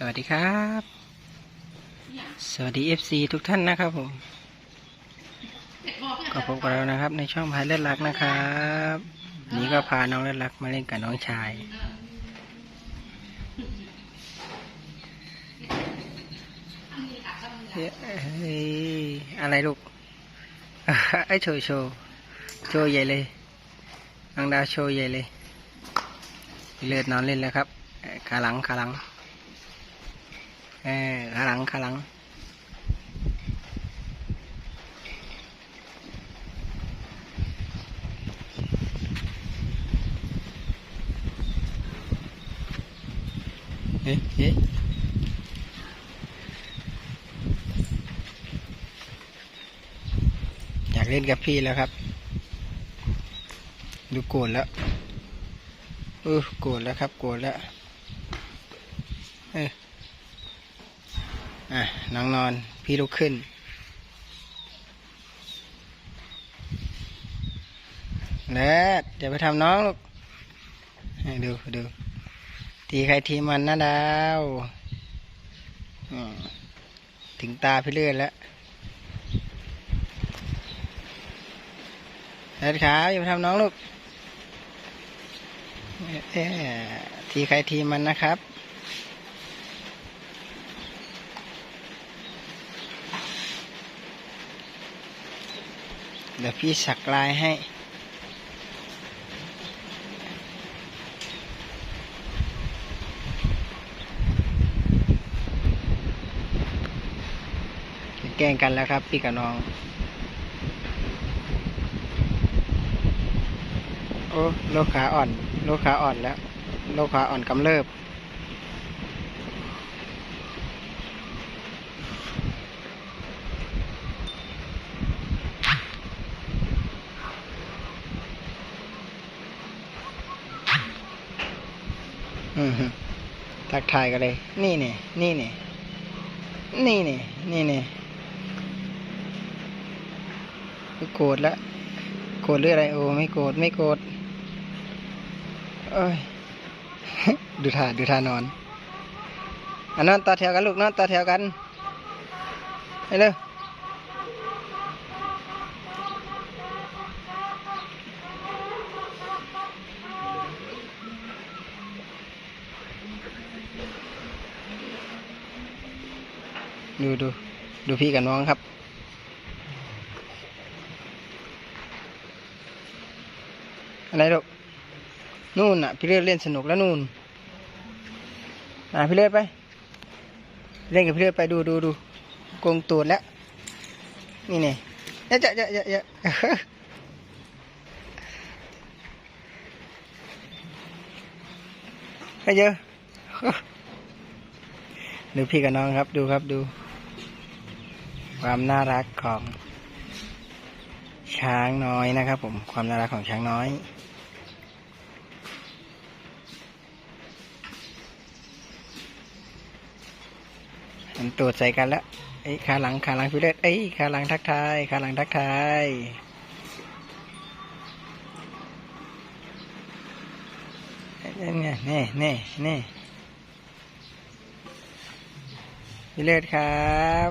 สวัสดีครับ สวัสดี FC ทุกท่านนะครับผม ก็พบกับเรานะครับ ในช่องพายเลือดรักนะครับ นี่ก็พาน้องเลือดรักมาเล่นกับน้องชายเฮ้ยอะไรลูก ไอ้โชว์โชว์โชว์ใหญ่เลยน้องดาวโชว์ใหญ่เลย เลือดนอนเล่นแล้วครับ ขาหลังขาหลัง เออขาหลังขาหลังเฮ้ยเฮ้ยอยากเล่นกับพี่แล้วครับ ดูโกรธแล้วเออโกรธแล้วครับ โกรธแล้ว เออ อะน้องนอนพี่ลุกขึ้น แล้วอย่าไปทำน้องลูกให้ดูดูทีใครทีมันนะดาวถึงตาพี่เลื่อนแล้วแล้วขาอย่าไปทำน้องลูกเอ๊ะทีใครทีมันนะครับ เดี๋ยวพี่สักลายให้ แกล้งกันแล้วครับ พี่กับน้อง โอ้โลขาอ่อน โลขาอ่อนแล้ว โลขาอ่อนกำเริบ ทักทายกันเลย นี่เนี่ยนี่เนี่ยนี่เนี่ยนี่เนี่ยโกรธแล้วโกรธหรืออะไรโอ้ไม่โกรธไม่โกรธเอ้ยดูท่าดูท่านอนอันนอนต่อแถวกันลูกนอนต่อแถวกันไปเร็ว ดูดูดูพี่กับน้องครับอะไรลูกนู่นน่ะ พี่เลือดเล่นสนุกแล้วนู่นอ่าพี่เลือดไป เล่นกับพี่เลือดไปดูดูดูโกงตูดแล้ว นี่เนี่ยเยอะเยอะเยอะเยอะเยอะให้เยอะดูพี่กับน้องครับดูครับดู ความน่ารักของช้างน้อยนะครับผมความน่ารักของช้างน้อยมันตรวจใส่กันแล้วไอ้ขาหลังขาหลังพี่เล็ดเอ้ขาหลังทักทายขาหลังทักทายนี่ไงนี่นี่นี่พี่เล็ดครับ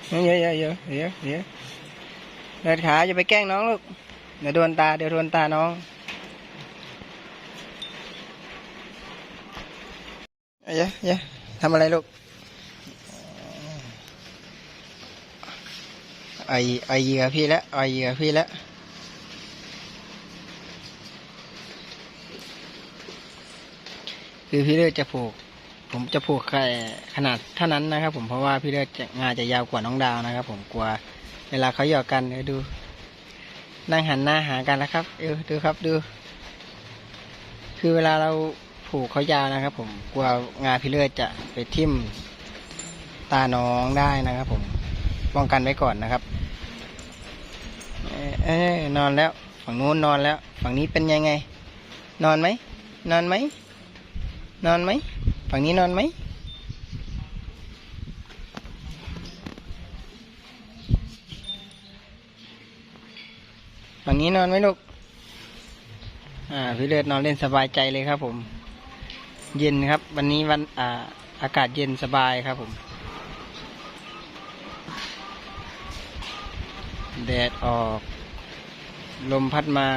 เยเร็วไหนท่ากวนแบบไหนลูกอะเยอะเยอะเยอะเยอะเดินขาอย่าไปแกล้งน้องลูก เดี๋ยวโดนตา เดี๋ยวโดนตาน้องเยอะเยอะทำอะไรลูกไอไอเหยื่อพี่แล้วไอเหยื่อพี่แล้วคือพี่เลือดจะผูก ผมจะผูกแค่ขนาดเท่านั้นนะครับ ผมเพราะว่าพี่เลือดงาจะยาวกว่าน้องดาวนะครับ ผมกลัวเวลาเขาหยอกกันเดี๋ยวดู นั่งหันหน้าหากันแล้วครับ เออดูครับดู คือเวลาเราผูกเขายาวนะครับ ผมกลัวงาพิเลือดจะไปทิ่มตาน้องได้นะครับ ผมป้องกันไว้ก่อนนะครับเออเอ้นอนแล้ว ฝั่งนู้นนอนแล้ว ฝั่งนี้เป็นยังไง นอนไหมนอนไหมนอนไหม ฝั่งนี้นอนไหม ฝั่งนี้นอนไหมลูก อ่า พี่เลือดนอนเล่นสบายใจเลยครับผม เย็นครับ วันนี้วัน อ่า อากาศเย็นสบายครับผม แดดออก ลมพัดมา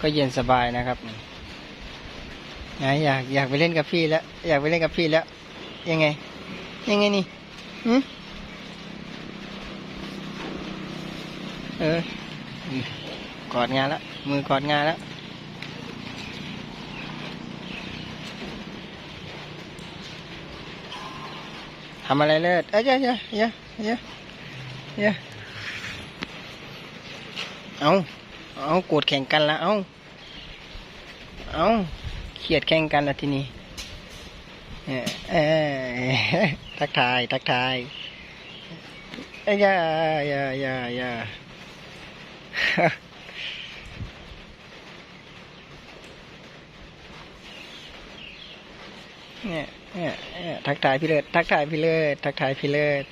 ก็เย็นสบายนะครับ นะอยากอยากไปเล่นกับพี่แล้ว อยากไปเล่นกับพี่แล้ว ยังไง ยังไงนี่หืมเออกอดงานแล้วมือกอดงานแล้วทำอะไรเลิศเอ้ยเยอะเยอะเยอะเยอะเยอะเอาเอาโกรธแข่งกันละเอาเอา เครียดแข่งกันละทีนี้เออเออทักทาย ทักทายอย่าอย่าอย่าอย่าเนี่ยเนี่ยเนี่ยทักทายพี่เลิศทักทายพี่เลิศทักทายพี่เลิศ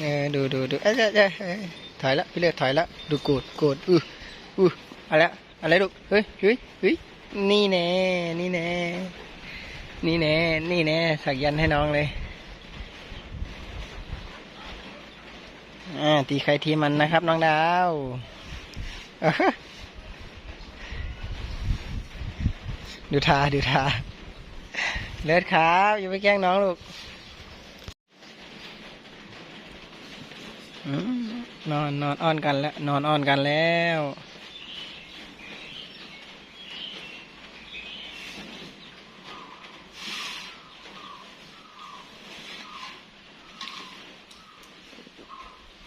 เออดูดูดูเอ้ยเอ้ยเอ้ยเอ้ยถอยละพี่เลิศถอยละดูโกรธโกรธอืออืออะไรอะ อะไรลูก เฮ้ยเฮ้ยเฮ้ยนี่แน่ นี่แน่ นี่แน่ นี่แน่ สักยันให้น้องเลย อ่า ตีใครทีมันนะครับ น้องดาวดูทาดูทา เลิศครับ อย่าไปแกล้งน้องลูกนอนนอนอ้อนกันแล้ว นอนอ้อนกันแล้ว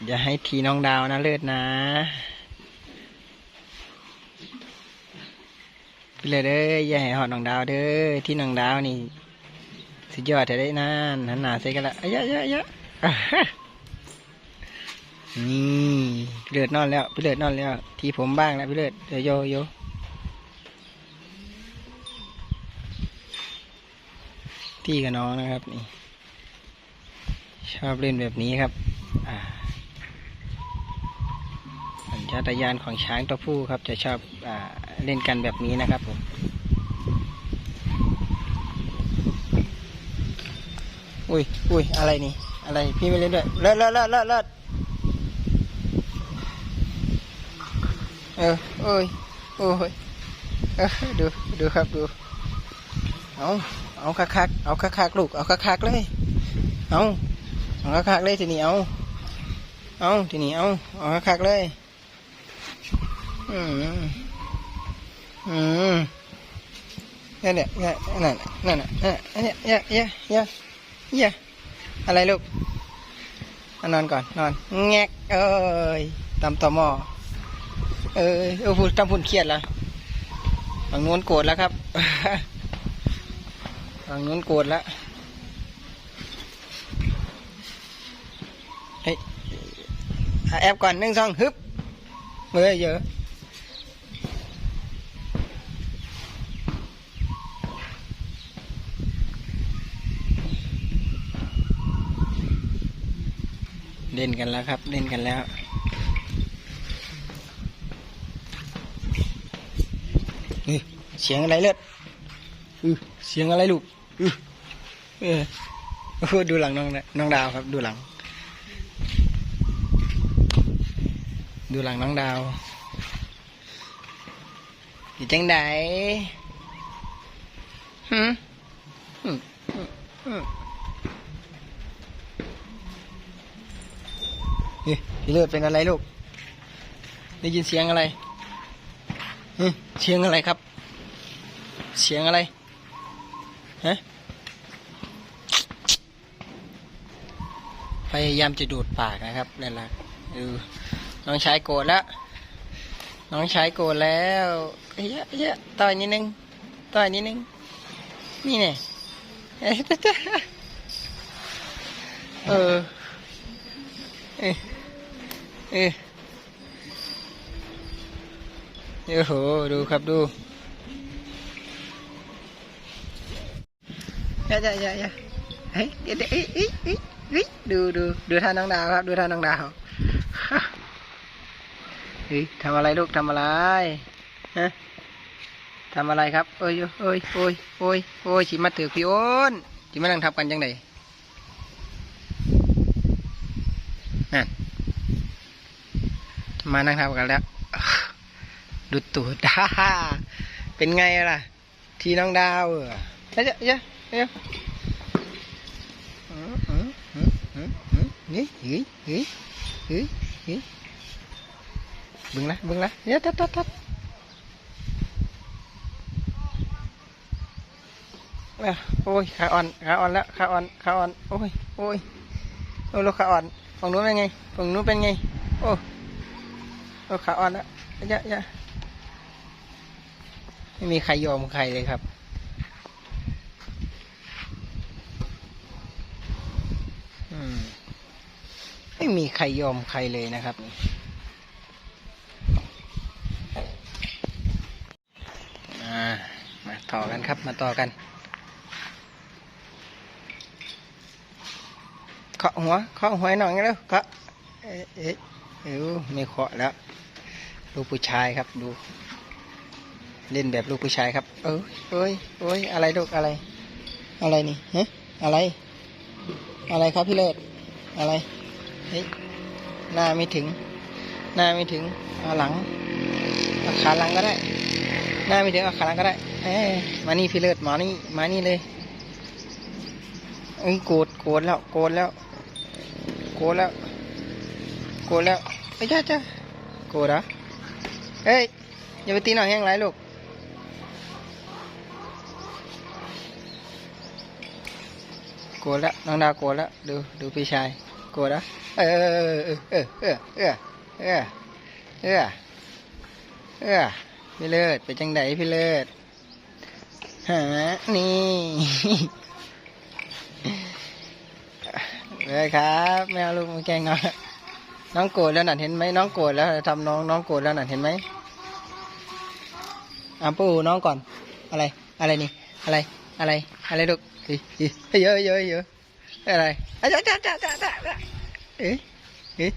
อย่าให้ทีน้องดาวนะเลิศนะพี่เลยเด้ออย่าให้หอดน้องดาวเด้อที่น้องดาวนี่สุดยอดเธอได้นั่นหันหน้าใส่กันละเยอะเยอะยะยอะนี่พี่เลือดนอนแล้วพี่เลือดนอนแล้ว ทีผมบ้างแล้วพี่เลือดเดี๋ยวโยโยพี่กับน้องนะครับนี่ชอบเล่นแบบนี้ครับ อ่าาตญาณของช้างตัวผู้ครับ จะชอบอเล่นกันแบบนี้นะครับผมอุ้ยอุ้ยอะไรนี่ อะไรพี่ไม่เล่นด้วยเลิศเลิศเลิศเลิศเลิศเออโอ้ยโอ้ยเออดูดูครับดูเอาเอาคักคักเอาคักคักลูกเอาคักคักเลยเอาเอาคักคักเลยทีนี้เอาเอาทีนี้เอาเอาคักคักเลย อืมอืมนั่นเนี่ยนั่นนั่นนั่นน่ะนั่นเนี่ยเยอะเยอะเยอะเยอะไรลูกอนอนก่อนนอนแงกเอ้ยตำต่อหม้อเออเออพูดจำพูดเครียดละฝั่งนู้นโกรธแล้วครับฝั่งนู้นโกรธแล้วเฮ้ยอะแอบก่อนหนึ่งสองฮึบเฮ้ยเยอะ เล่นกันแล้วครับ เล่นกันแล้ว นี่เสียงอะไรเลือดอือเสียงอะไรลูกอือเออโอ้โหดูหลังน้องนะน้องดาวครับ ดูหลัง ดูหลังน้องดาวอยู่จังใดหืมหื เลือดเป็นอะไรลูก ได้ยินเสียงอะไรเสียงอะไรครับ เสียงอะไรฮะพยายามจะดูดปากนะครับนั่นแหละดูน้องชายโกรธแล้ว น้องชายโกรธแล้วเยอะเยอะต่อยนิดนึงต่อยนิดนึง นี่เนี่ยเอ้ยจ๊ะจ๊ะเออ เออโอ้โห ดูครับดูเยอะเยอะเยอะเยอะเฮ้ยเดี๋ยวเอ้ยเอ้ยเอ้ยเอ้ยดูดูดูท่าน้องดาวครับ ดูท่าน้องดาวเฮ้ยทำอะไรลูกทำอะไรฮะทำอะไรครับโอ้ยโอ้ยโอ้ยโอ้ยโอ้ยชิมาถือพี่โอนชิมานั่งทับกันจังไดนั่น มานั่งทับกันแล้ว ดูตูดดาเป็นไงล่ะ ทีน้องดาวเออเฮ้ยเฮ้ยเฮ้ยอืมอืมอืมอืมอืมเฮ้ยเฮ้ยเฮ้ยเฮ้ยเฮ้ยบึงละบึงละเดี๋ยวทัดทัดทัดอะโอ้ยขาอ่อนขาอ่อนแล้วขาอ่อนขาอ่อนโอ้ยโอ้ยโอ้ยลูกขาอ่อนฝั่งนู้นเป็นไงฝั่งนู้นเป็นไงโอ้ โอ้ขาอ่อนแล้วยะยะไม่มีใครยอมใครเลยครับ อืม ไม่มีใครยอมใครเลยนะครับนี่อ่ามาต่อกันครับ มาต่อกันเคาะหัวเคาะหัวหน่อยเร็วเคาะเอ๊ะเอ๊ะเออไม่เคาะแล้ว ลูกผู้ชายครับ ดู เล่นแบบลูกผู้ชายครับ เอ้ยเอ้ยเอ้ยอะไรลูกอะไร อะไรนี่ฮะอะไร อะไรครับพี่เลิศอะไรเฮ้ยหน้าไม่ถึง หน้าไม่ถึงเอาหลังเอาขาหลังก็ได้ หน้าไม่ถึงเอาขาหลังก็ได้เอ้ยมานี่พี่เลิศมานี่มานี่เลยเอ้ยโกรธโกรธแล้วโกรธแล้วโกรธแล้วโกรธแล้วไอ้จ้าจ้าโกรธเหรอ เฮ้ย อย่าไปตีหน่อยแห้งไรลูกโกรธแล้วน้องดาวโกรธแล้วดูดูพี่ชายโกรธแล้วเออเออเออเออเออเออเออเออพี่เลิศเป็นจังไดพี่เลิศหานี่เลยครับไม่ลูกมาแกล้งน้องน้องโกรธแล้วน่ะเห็นไหมน้องโกรธแล้วทำน้องน้องโกรธแล้วน่ะเห็นไหม อะปูน้องก่อน อะไร อะไรนี่ อะไร อะไร อะไรลูกเยอะเยอะเยอะอะไรอะจ้าจ้าจ้าจ้าจ้าเอ๊ะเอ๊ะ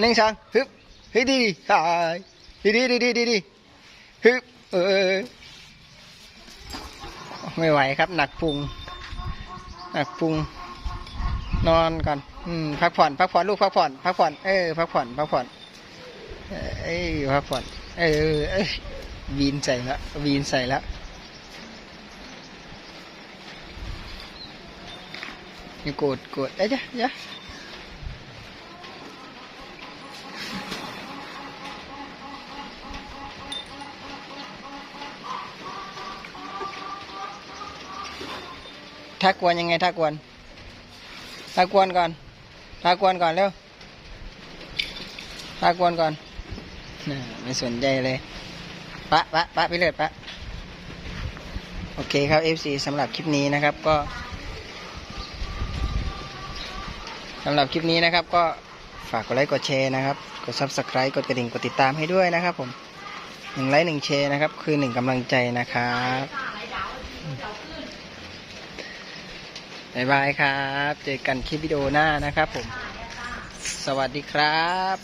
หนึ่งสองฮึบเฮ้ยดีดีตายดีดีดีดีดีดีฮึบเออไม่ไหวครับ หนักพุง หนักพุง นอนก่อนอืมพักผ่อน พักผ่อนลูกพักผ่อน พักผ่อน เออ พักผ่อน พักผ่อน เอ้ยพักผ่อน เออ വീൻ ചൈന വീൻ ചൈന cột cột. Đấy chứ nhá. Thác quần ยังไง thác quần. Thác quần còn, thác quần còn đâu? Thác quần còn. Nè, mày sổn ใจเลย ปะปะปะไปเลยปะโอเคครับ FC สำหรับคลิปนี้นะครับก็สำหรับคลิปนี้นะครับ ก็ฝากกดไลค์กดแชร์นะครับกด Subscribe กดกระดิ่งกดติดตามให้ด้วยนะครับ ผมหนึ่งไลค์หนึ่งแชร์นะครับ คือหนึ่งกำลังใจนะครับบายบายครับ เจอกันคลิปวิดีโอหน้านะครับผม สวัสดีครับ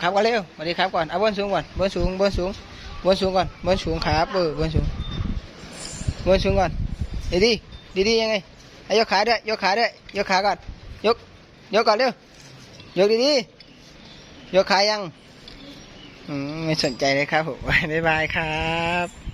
ครับก่อนเร็วสวัสดีครับก่อนเอาบนสูงก่อนบนสูงบนสูง บนสูงก่อนบนสูงครับเออบนสูงบนสูงก่อนดีดีดีดียังไงยกขาด้วยยกขาด้วยยกขาก่อนยกยกก่อนเร็วยกดีดียกขายังไม่สนใจเลยครับผมบ๊ายบายครับ